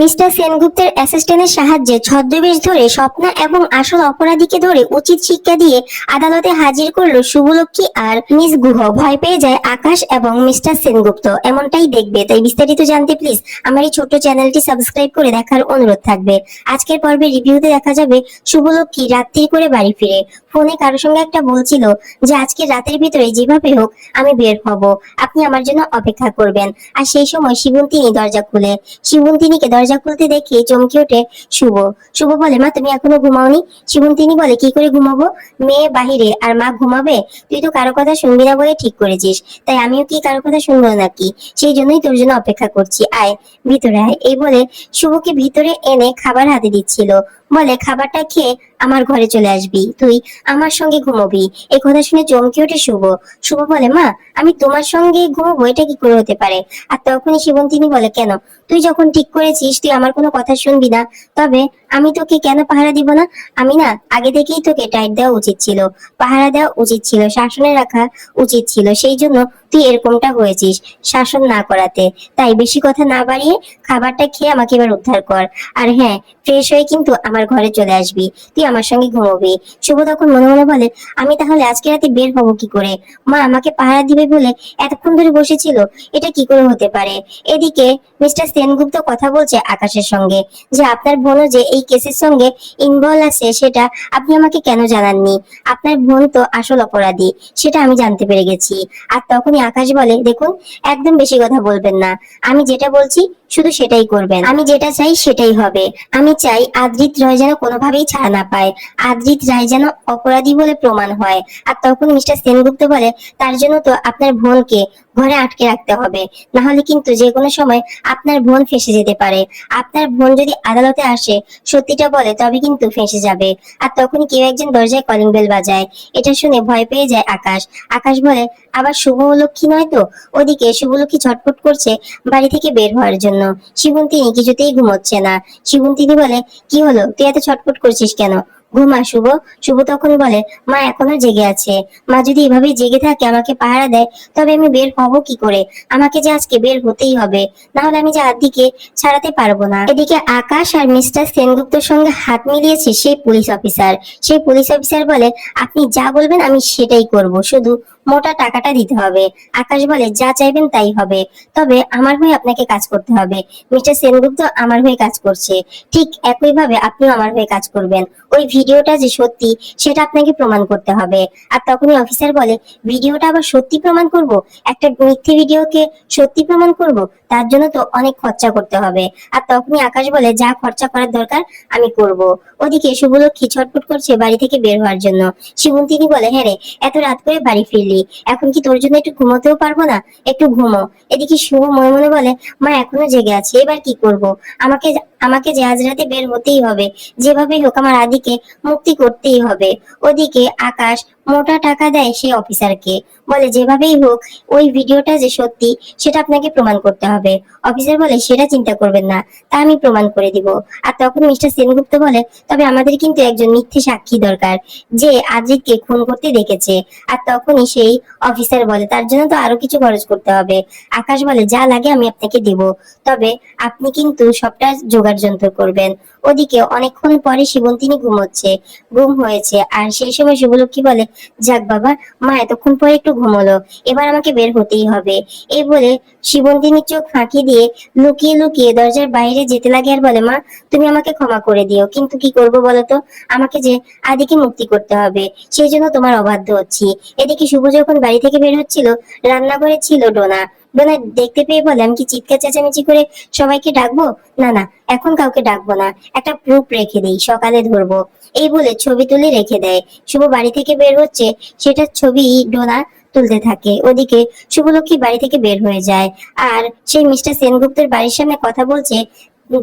Mister সেনগুপ্তের অ্যাসিস্ট্যান্টের সাহায্যে ছদ্মবেশ ধরে স্বপ্না এবং আসল অপরাধীকে ধরে উচিত শিক্ষা দিয়ে আদালতে হাজির করল শুভলক্ষ্মী আর মিস গুহ। ভয় পেয়ে যায় আকাশ এবং মিস্টার সেনগুপ্ত। এমনটাই দেখবে। তাই বিস্তারিত জানতে প্লিজ আমার এই ছোট্ট চ্যানেলটি সাবস্ক্রাইব করে দেখার অনুরোধ থাকবে। আজকের পর্বে রিভিউতে দেখা যাবে শুভলক্ষ্মী রাত্রি করে বাড়ি ফিরে। ফোনে কারও সঙ্গে একটা বলছিল যে আজকে রাতের ভিতরে যেভাবে হোক আমি বের হব। আপনি আমার জন্য অপেক্ষা করবেন। আর সেই সময় শিবন্তিনী দরজা খুলে। শিবন্তিনীকে দরজা খুলতে দেখে চমকে ওঠে শুভ। শুভ বলে, মা, তুমি এখনও ঘুমাওনি? শিবন্তিনী বলে, কি করে ঘুমাবো? মেয়ে বাহিরে, আর মা ঘুমাবে? তুই তো কারও কথা শুনবি না বলে ঠিক করেছিস। তাই আমিও কি কারও কথা শুনব নাকি? সেই জন্যই তোর জন্য অপেক্ষা করছি। আয়, ভিতরে আয়। এই বলে, শুভকে ভিতরে এনে খাবার হাতে দিচ্ছিল। বলে, খাবারটা খেয়ে আমার ঘরে চলে আসবি। তুই আমার সঙ্গে ঘুমোবি। এই কথা শুনে চমকে ওঠে শুভ। শুভ বলে, মা, আমি তোমার সঙ্গে ঘুমোবো, এটা কি করে হতে পারে? আর তখনই শিবন্তিনী বলে, কেন? তুই যখন ঠিক করেছিস, তুই আমার কোনো কথা শুনবি না। তবে আমি তোকে কেন পাহারা দিব না? আমি না, আগে থেকেই তোকে টাইট দেওয়া উচিত ছিল। পাহারা দেওয়া উচিত ছিল, শাসনে রাখা উচিত ছিল। সেই জন্য তুই এরকমটা হয়েছিস শাসন না করাতে। তাই বেশি কথা না বাড়িয়ে খাবারটা খেয়ে আমাকে এবার উদ্ধার কর। আর হ্যাঁ ফ্রেশ হয়ে কিন্তু আমার ঘরে চলে আসবি, তুই আমার সঙ্গে ঘুমোবি। শুভ তখন মনে মনে বলে, আমি তাহলে আজকে রাতে বের হব কি করে? মা আমাকে পাহারা দিবে বলে এতক্ষণ ধরে বসেছিল, এটা কি করে হতে পারে? এদিকে মিস্টার সেনগুপ্ত কথা বলছে আকাশের সঙ্গে, যে আপনার বোনও যে এই কেসের সঙ্গে ইনভলভ আছে, সেটা আপনি আমাকে কেন জানাননি? আপনার বোন তো আসল অপরাধী, সেটা আমি জানতে পেরে গেছি। আর তখনই আকাশ বলে, দেখুন, একদম বেশি কথা বলবেন না। আমি যেটা বলছি, শুধু সেটাই করবেন। আমি যেটা চাই সেটাই হবে। আমি চাই আদ্রিত রয় যেন কোনোভাবেই ছাড়া না পায়। আদ্রিত রায় যেন অপরাধী বলে প্রমাণ হয়। আর তখন মিস্টার সেনগুপ্ত বলে, তার জন্য তো আপনার বোনকে ঘরে আটকে রাখতে হবে। না হলে কিন্তু যে কোনো সময় আপনার বোন ফেসে যেতে পারে। আপনার বোন যদি আদালতে আসে, সত্যিটা বলে তবে কিন্তু ফেসে যাবে। আর তখনই কেউ একজন দরজায় কলিং বেল বাজায়। এটা শুনে ভয় পেয়ে যায় আকাশ। আকাশ বলে, আবার শুভলক্ষ্মী নয় তো? ওদিকে শুভলক্ষ্মী ছটফট করছে বাড়ি থেকে বের হওয়ার জন্য। শিবন্তিনী কিছুতেই ঘুমোচ্ছে না। শিবন্তিনী বলে, কি হলো? তুই এত ছটফট করছিস কেন? ঘুমা শুভ শুভ তখন বলে, মা এখনও জেগে আছে। মা যদি এভাবে জেগে থাকে, আমাকে পাহারা দেয়, তবে আমি বের হব কি করে? আমাকে যে আজকে বের হতেই হবে। না হলে আমি যে আদিকে ছাড়াতে পারব না। এদিকে আকাশ আর মিস্টার সেনগুপ্তের সঙ্গে হাত মিলিয়েছে সেই পুলিশ অফিসার। সেই পুলিশ অফিসার বলে, আপনি যা বলবেন আমি সেটাই করব। শুধু মোটা টাকাটা দিতে হবে। আকাশ বলে, যা চাইবেন তাই হবে। তবে আমার হয়ে আপনাকে কাজ করতে হবে। মিস্টার সেনগুপ্ত আমার হয়ে কাজ করছে। ঠিক একইভাবে আপনিও আমার হয়ে কাজ করবেন। ওই ভিডিওটা যে সত্যি, সেটা আপনাকে প্রমাণ করতে হবে। আর তখনই অফিসার বলে, ভিডিওটা আবার সত্যি প্রমাণ করব? একটা মিথ্যে ভিডিওকে সত্যি প্রমাণ করব? তার জন্য তো অনেক খরচা করতে হবে। আর তখনই আকাশ বলে, যা খরচা করার দরকার, আমি করব। ওদিকে শুভলক্ষ্মী ছটফট করছে বাড়ি থেকে বের হওয়ার জন্য। শিবন্তিনী বলে হ্যাঁ রে, এত রাত করে বাড়ি ফিরলি। এখন কি তোর জন্য একটু ঘুমোতেও পারব না? একটু ঘুমো। এদিকে শুভ মনে মনে বলে, মা, এখনও জেগে আছে, এবার কি করব? আমাকে আমাকে যে আজ রাতে বের হতেই হবে, যেভাবেই হোক আমার আদিকে মুক্তি করতেই হবে। ওদিকে আকাশ মোটা টাকা দেয় সেই অফিসারকে। বলে, যেভাবেই হোক, ওই ভিডিওটা যে সত্যি, সেটা আপনাকে প্রমাণ করতে হবে। অফিসার বলে, সেটা চিন্তা করবেন না, তা আমি প্রমাণ করে দিব। আর তখন মিস্টার সেনগুপ্ত বলে, তবে আমাদের কিন্তু একজন মিথ্যে সাক্ষী দরকার, যে আজিতকে খুন করতে দেখেছে। আর তখনই সেই অফিসার বলে, তার জন্য তো আরও কিছু খরচ করতে হবে। আকাশ বলে, যা লাগে আমি আপনাকে দিব, তবে আপনি কিন্তু সবটা জোগাড় যন্ত্র করবেন। ওদিকে অনেকক্ষণ পরে শিবন্তিনী ঘুমোচ্ছে, ঘুম হয়েছে, আর সেই সময় শুভলক্ষ্মী বলে যাক বাবা, মা এতক্ষণ পরে একটু ঘুমলো। এবার আমাকে বের হতেই হবে। এই বলে শিবন্তিনীর চোখ ফাঁকি দিয়ে লুকিয়ে লুকিয়ে দরজার বাইরে যেতে লাগে আর বলে, মা, তুমি আমাকে ক্ষমা করে দিও। কিন্তু কি করব বলো তো আমাকে যে আদিকে মুক্তি করতে হবে, সেই জন্য তোমার অবাধ্য হচ্ছি। এদিকে শুভ যখন বাড়ি থেকে বের হচ্ছিল, রান্নাঘরে ছিল ডোনা। ডোনা দেখতে পেয়ে বলে আমি কি চিৎকার চেঁচামেচি করে সবাইকে ডাকবো? না না, এখন কাউকে ডাকবো না। একটা প্রুফ রেখে দেই, সকালে ধরবো। এই বলে ছবি তুলে রেখে দেয়। শুভ বাড়ি থেকে বের হচ্ছে সেটার ছবি ডোনা তুলতে থাকে। ওদিকে শুভলক্ষ্মী বাড়ি থেকে বের হয়ে যায়। আর সেই মিস্টার সেনগুপ্তের বাড়ির সামনে কথা বলছে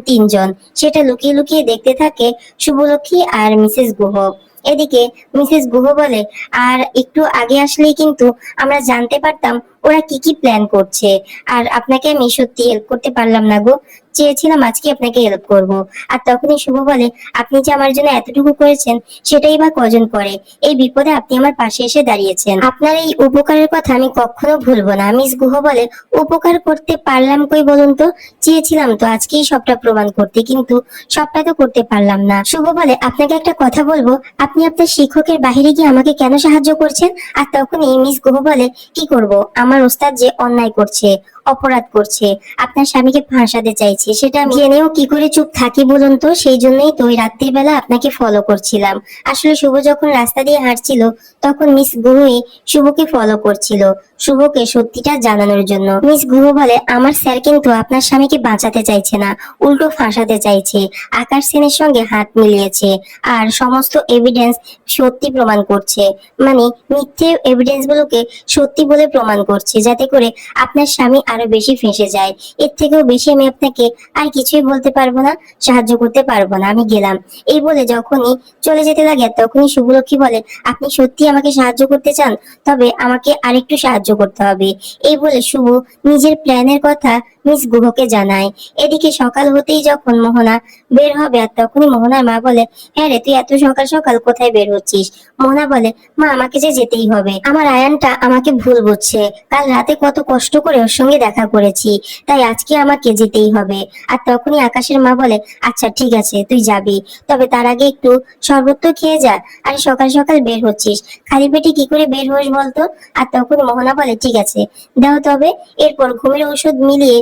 তিনজন। সেটা লুকিয়ে লুকিয়ে দেখতে থাকে শুভলক্ষ্মী আর মিসেস গুহ। এদিকে মিসেস গুহ বলে, আর একটু আগে আসলেই কিন্তু আমরা জানতে পারতাম ওরা কি কি প্ল্যান করছে? আর আপনাকে আমি সত্যি হেল্প করতে পারলাম না গো। চেয়েছিলাম আজকে আপনাকে হেল্প করব। আর তখনই শুভ বলে, আপনি যে আমার জন্য এতটুকু করেছেন, সেটাই বা কজন করে? এই বিপদে আপনি আমার পাশে এসে দাঁড়িয়েছেন। আপনার এই উপকারের কথা আমি কখনো ভুলবো না। মিস গুহ বলে, উপকার করতে পারলাম কই বলুন তো? চেয়েছিলাম তো আজকেই সবটা প্রমাণ করতে, কিন্তু সবটা তো করতে পারলাম না। শুভ বলে, আপনাকে একটা কথা বলব, আপনি আপনার শিক্ষকের বাহিরে গিয়ে আমাকে কেন সাহায্য করছেন? আর তখনই মিস গুহ বলে, কি করব? আমার ওস্তাদ যে অন্যায় করছে অপরাধ করছে। আপনার স্বামীকে ফাঁসাতে চাইছে। সেটা জেনেও কি করে চুপ থাকি বলুন তো? সেই জন্যই তো ওই রাত্রির বেলা আপনাকে ফলো করছিলাম। আসলে শুভ যখন রাস্তা দিয়ে হাঁটছিল, তখন মিস গুহই শুভকে ফলো করছিল। শুভকে সত্যিটা জানানোর জন্য। মিস গুহ বলে, আমার স্যার কিন্তু আপনার স্বামীকে বাঁচাতে চাইছে না, উল্টো ফাঁসাতে চাইছে। আকাশ সেনের সঙ্গে হাত মিলিয়েছে আর সমস্ত এভিডেন্স সত্যি প্রমাণ করছে। মানে মিথ্যে এভিডেন্স গুলোকে সত্যি বলে প্রমাণ করছে, যাতে করে আপনার স্বামী আরও বেশি ফেঁসে যায়। এর থেকেও বেশি আমি আপনাকে আর কিছুই বলতে পারব না, সাহায্য করতে পারব না। আমি গেলাম। এই বলে যখনই চলে যেতে লাগে, তখনই শুভলক্ষ্মী বলে, আপনি সত্যি আমাকে সাহায্য করতে চান? তবে আমাকে আরেকটু সাহায্য করতে হবে। এই বলে শুভ নিজের প্ল্যানের কথা মিস গুহকে জানায়। এদিকে সকাল হতেই যখন মোহনা বের হবে, আর তখনই মোহনার মা বলে হ্যাঁ রে, তুই এত সকাল সকাল কোথায় বের হচ্ছিস? মোহনা বলে, মা, আমাকে যে যেতেই হবে। আমার আয়ানটা আমাকে ভুল বুঝছে। কাল রাতে কত কষ্ট করে ওর সঙ্গে দেখা করেছি। তাই আজকে আমাকে যেতেই হবে। আর তখনই আকাশের মা বলে আচ্ছা ঠিক আছে, তুই যাবি। তবে তার আগে একটু শরবত তো খেয়ে যা। আর সকাল সকাল বের হচ্ছিস। খালি পেটে কি করে বের হোস বলতো? আর তখন মোহনা বলে, ঠিক আছে, দাও তবে। এরপর ঘুমের ঔষধ মিলিয়ে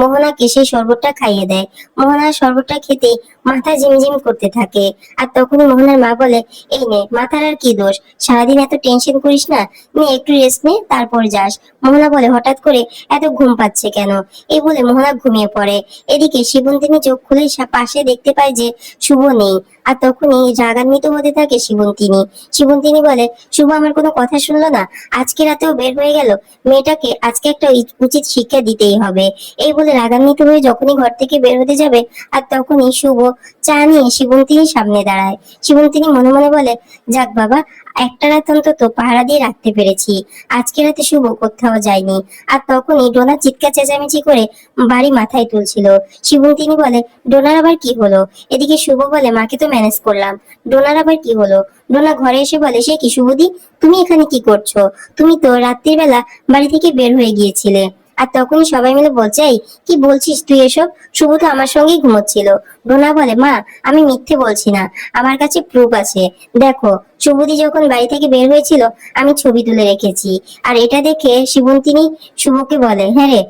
মোহনাকে সেই শরবতটা খাইয়ে দেয়। মোহনা শরবতটা খেতে মাথা ঝিমঝিম করতে থাকে। আর তখন মোহনার মা বলে, এই নে, মাথার আর কি দোষ? সারাদিন এত টেনশন করিস না? নে, একটু রেস্ট নে, তারপর যাস। মোহনা বলে, হঠাৎ করে এত ঘুম পাচ্ছে কেন? এই বলে মোহনা ঘুমিয়ে পড়ে। এদিকে শিবন্তিনী চোখ খুলে পাশে দেখতে পায় যে শুভ নেই। আর তখনই রাগান্বিত হতে থাকে শিবন্তিনী শিবন্তিনী বলে, শুভ আমার কোনো কথা শুনলো না? আজকে রাতেও বের হয়ে গেল। মেয়েটাকে আজকে একটা উচিত শিক্ষা দিতেই হবে। এই বলে রাগান্বিত হয়ে যখনই ঘর থেকে বের হতে যাবে, আর তখনই শুভ চা নিয়ে শিবন্তিনীর সামনে দাঁড়ায়। শিবন্তিনী মনে মনে বলে, যাক বাবা, একটা রাত অন্তত পাহারা দিয়ে রাখতে পেরেছি। আজকে রাতে শুভ কোথাও যায়নি। আর তখনই ডোনা চিৎকার চেঁচামেচি করে বাড়ি মাথায় তুলছিল। শিবন্তিনী বলে, ডোনার আবার কি হলো? এদিকে শুভ বলে, মাকে তো ম্যানেজ করলাম। ডোনার আবার কি হলো? ডোনা ঘরে এসে বলে, সে কি শুভদি? তুমি এখানে কি করছ? তুমি তো রাত্রির বেলা বাড়ি থেকে বের হয়ে গিয়েছিলে। আর তখনই সবাই মিলে বলছে কি বলছিস তুই এসব? শুভ তো আমার সঙ্গেই ঘুমোচ্ছিল। ডোনা বলে, মা, আমি মিথ্যে বলছি না। আমার কাছে প্রুফ আছে। দেখো শুভদি যখন বাড়ি থেকে বের হয়েছিল, আমি ছবি তুলে রেখেছি। আর এটা দেখে শিবন্তিনী শুভকে বলে হ্যাঁ রে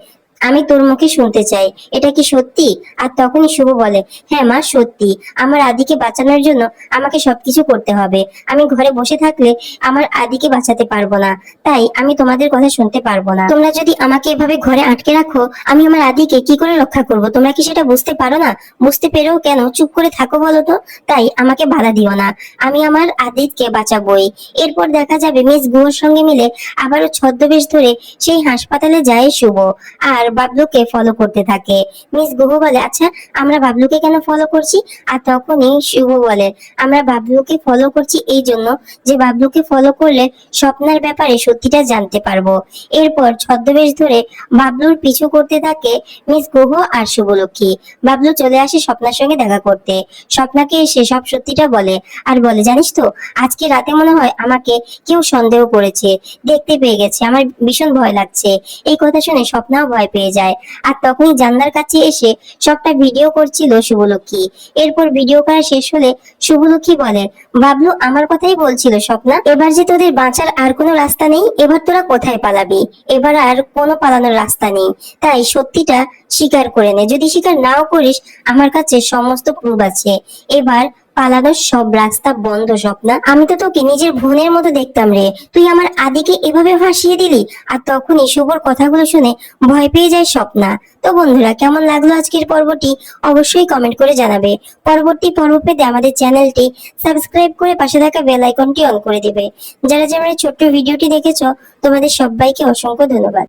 আমি তোর মুখে শুনতে চাই। এটা কি সত্যি? আর তখনই শুভ বলে হ্যাঁ মা, সত্যি। আমার আদিকে বাঁচানোর জন্য আমাকে সবকিছু করতে হবে। আমি ঘরে বসে থাকলে আমার আদিকে বাঁচাতে পারব না। তাই আমি তোমাদের কথা শুনতে পারব না। তোমরা যদি আমাকে এভাবে ঘরে আটকে রাখো, আমি আমার আদিকে কি করে রক্ষা করব? তোমরা কি সেটা বুঝতে পারো না? বুঝতে পেরেও কেন? চুপ করে থাকো বলো তো। তাই আমাকে বাধা দিও না। আমি আমার আদিতকে বাঁচাবই। এরপর দেখা যাবে মিস গুহর সঙ্গে মিলে আবারও ছদ্মবেশ ধরে সেই হাসপাতালে যায় শুভ। আর বাবলুকে ফলো করতে থাকে। মিস গুহ বলে আচ্ছা আমরা বাবলুকে কেন ফলো করছি? আর তখনই শুভ বলে, আমরা বাবলুকে ফলো করছি এই জন্য যে বাবলুকে ফলো করলে স্বপ্নের ব্যাপারে সত্যিটা জানতে পারব। এরপর ছদ্মবেশ ধরে বাবলুর পিছু করতে থাকে মিস গুহ আর শুভলক্ষ্মী বাবলু চলে আসে স্বপ্নার সঙ্গে দেখা করতে। স্বপ্নাকে এসে সব সত্যিটা বলে। আর বলে, জানিস তো, আজকে রাতে মনে হয় আমাকে কেউ সন্দেহ করেছে। দেখতে পেয়ে গেছে, আমার ভীষণ ভয় লাগছে। এই কথা শুনে স্বপ্নাও ভয় পেয়ে যায়। আর তখনই জানলার কাছে এসে সবটা ভিডিও করছিল শুভলক্ষ্মী। এরপর ভিডিও করা শেষ হলে শুভলক্ষ্মী বলে, বাবলু, আমার কথাই বলছিল স্বপ্না, এবার যে তোদের বাঁচার আর কোনো রাস্তা নেই, এবার তোরা কোথায় পালাবি? এবার আর কোনো পালানোর রাস্তা নেই। তাই সত্যিটা স্বীকার করে নে। যদি স্বীকার নাও করিস, আমার কাছে সমস্ত প্রুফ আছে। এবার পালানোর সব রাস্তা বন্ধ স্বপ্না। আমি তো তোকে নিজের বোনের মতো দেখতাম রে। তুই আমার আদিকে এভাবে ভাসিয়ে দিলি, আর তখনই শুভর কথাগুলো শুনে ভয় পেয়ে যায় স্বপ্না। তো বন্ধুরা, কেমন লাগল আজকের পর্বটি? অবশ্যই কমেন্ট করে জানাবে। পরবর্তী পর্ব পেতে আমাদের চ্যানেলটি সাবস্ক্রাইব করে পাশে থাকা বেল আইকনটি অন করে দিবে। যারা যারা আমার ছোট্ট ভিডিওটি দেখেছ, তোমাদের সবাইকে অসংখ্য ধন্যবাদ।